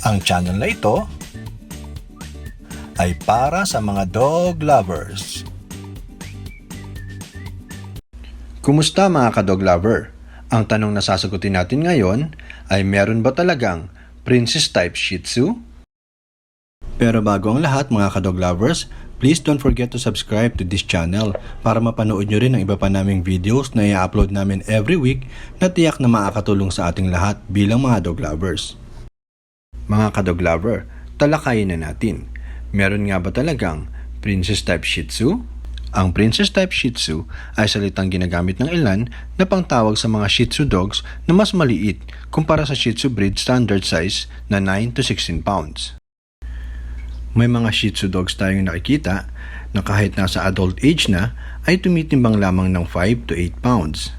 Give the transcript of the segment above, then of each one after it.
Ang channel na ito ay para sa mga dog lovers. Kumusta mga ka-dog lover? Ang tanong na sasagutin natin ngayon ay meron ba talagang princess type Shih Tzu? Pero bago ang lahat mga ka-dog lovers, please don't forget to subscribe to this channel para mapanood nyo rin ang iba pa naming videos na i-upload namin every week na tiyak na makakatulong sa ating lahat bilang mga dog lovers. Mga ka-dog lover, talakayin na natin. Meron nga ba talagang princess type Shih Tzu? Ang princess type Shih Tzu ay salitang ginagamit ng ilan na pangtawag sa mga Shih Tzu dogs na mas maliit kumpara sa Shih Tzu breed standard size na 9 to 16 pounds. May mga Shih Tzu dogs tayong nakikita na kahit nasa adult age na ay tumitimbang lamang ng 5 to 8 pounds.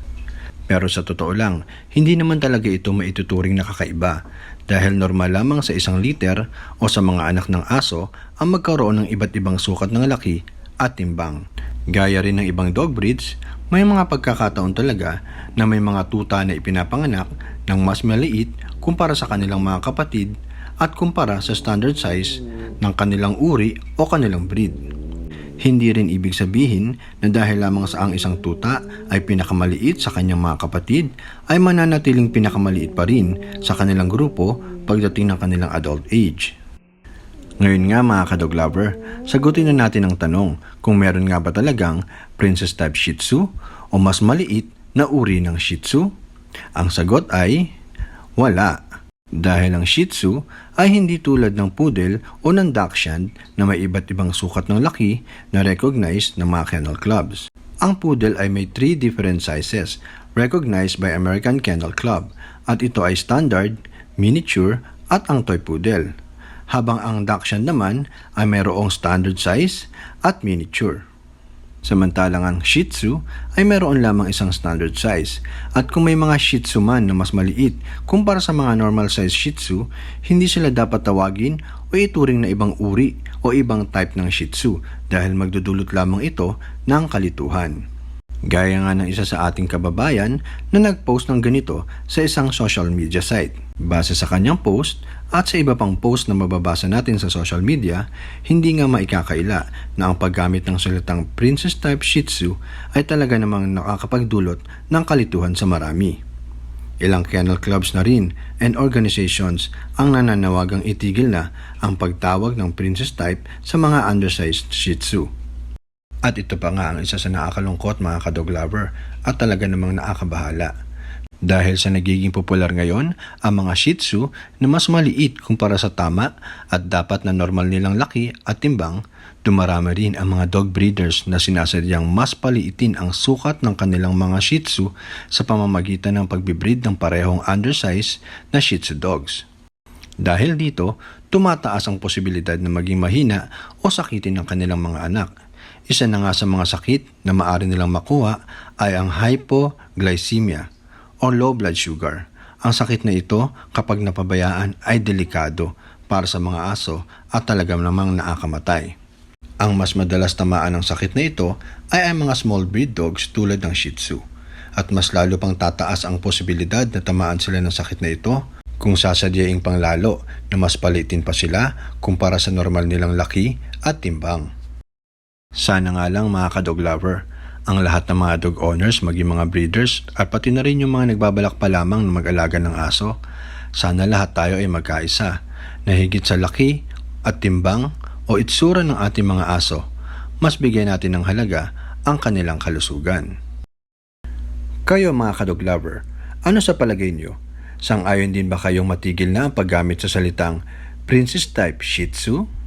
Pero sa totoo lang, hindi naman talaga ito maituturing na kakaiba dahil normal lamang sa isang liter o sa mga anak ng aso ang magkaroon ng iba't ibang sukat ng laki at timbang. Gaya rin ng ibang dog breeds, may mga pagkakataon talaga na may mga tuta na ipinapanganak ng mas maliit kumpara sa kanilang mga kapatid at kumpara sa standard size ng kanilang uri o kanilang breed. Hindi rin ibig sabihin na dahil lamang sa ang isang tuta ay pinakamaliit sa kanyang mga kapatid ay mananatiling pinakamaliit pa rin sa kanilang grupo pagdating ng kanilang adult age. Ngayon nga mga kadog lover, sagutin na natin ang tanong kung meron nga ba talagang princess type Shih Tzu o mas maliit na uri ng Shih Tzu. Ang sagot ay wala. Dahil ang Shih Tzu ay hindi tulad ng Poodle o ng Dachshund na may iba't ibang sukat ng laki na recognized ng mga kennel clubs. Ang Poodle ay may 3 different sizes recognized by American Kennel Club at ito ay standard, miniature at ang toy poodle. Habang ang Dachshund naman ay mayroong standard size at miniature. Samantalang ang Shih Tzu ay mayroon lamang isang standard size at kung may mga Shih Tzu man na mas maliit kumpara sa mga normal size Shih Tzu, hindi sila dapat tawagin o ituring na ibang uri o ibang type ng Shih Tzu dahil magdudulot lamang ito ng kalituhan. Gaya nga ng isa sa ating kababayan na nag-post ng ganito sa isang social media site. Base sa kanyang post at sa iba pang post na mababasa natin sa social media, hindi nga maikakaila na ang paggamit ng salitang princess type shih tzu ay talaga namang nakakapagdulot ng kalituhan sa marami. Ilang kennel clubs na rin and organizations ang nananawagang itigil na ang pagtawag ng princess type sa mga undersized shih tzu. At ito pa nga ang isa sa nakakalungkot mga kadog lover at talaga namang nakakabahala. Dahil sa nagiging popular ngayon ang mga Shih Tzu na mas maliit kumpara sa tama at dapat na normal nilang laki at timbang, dumarami rin ang mga dog breeders na sinasadyang mas paliitin ang sukat ng kanilang mga Shih Tzu sa pamamagitan ng pagbibreed ng parehong undersize na Shih Tzu dogs. Dahil dito, tumataas ang posibilidad na maging mahina o sakitin ng kanilang mga anak. Isa na nga sa mga sakit na maaari nilang makuha ay ang hypoglycemia o low blood sugar. Ang sakit na ito kapag napabayaan ay delikado para sa mga aso at talagang namang nakakamatay. Ang mas madalas tamaan ng sakit na ito ay ang mga small breed dogs tulad ng Shih Tzu. At mas lalo pang tataas ang posibilidad na tamaan sila ng sakit na ito kung sasadyaing panglalo na mas palitin pa sila kumpara sa normal nilang laki at timbang. Sana nga lang mga kadog lover, ang lahat ng mga dog owners, maging mga breeders, at pati na rin yung mga nagbabalak pa lamang na mag-alaga ng aso, sana lahat tayo ay magkaisa, na higit sa laki at timbang o itsura ng ating mga aso, mas bigyan natin ng halaga ang kanilang kalusugan. Kayo mga kadog lover, ano sa palagay niyo? Sang-ayon din ba kayong matigil na ang paggamit sa salitang Princess Type Shih Tzu?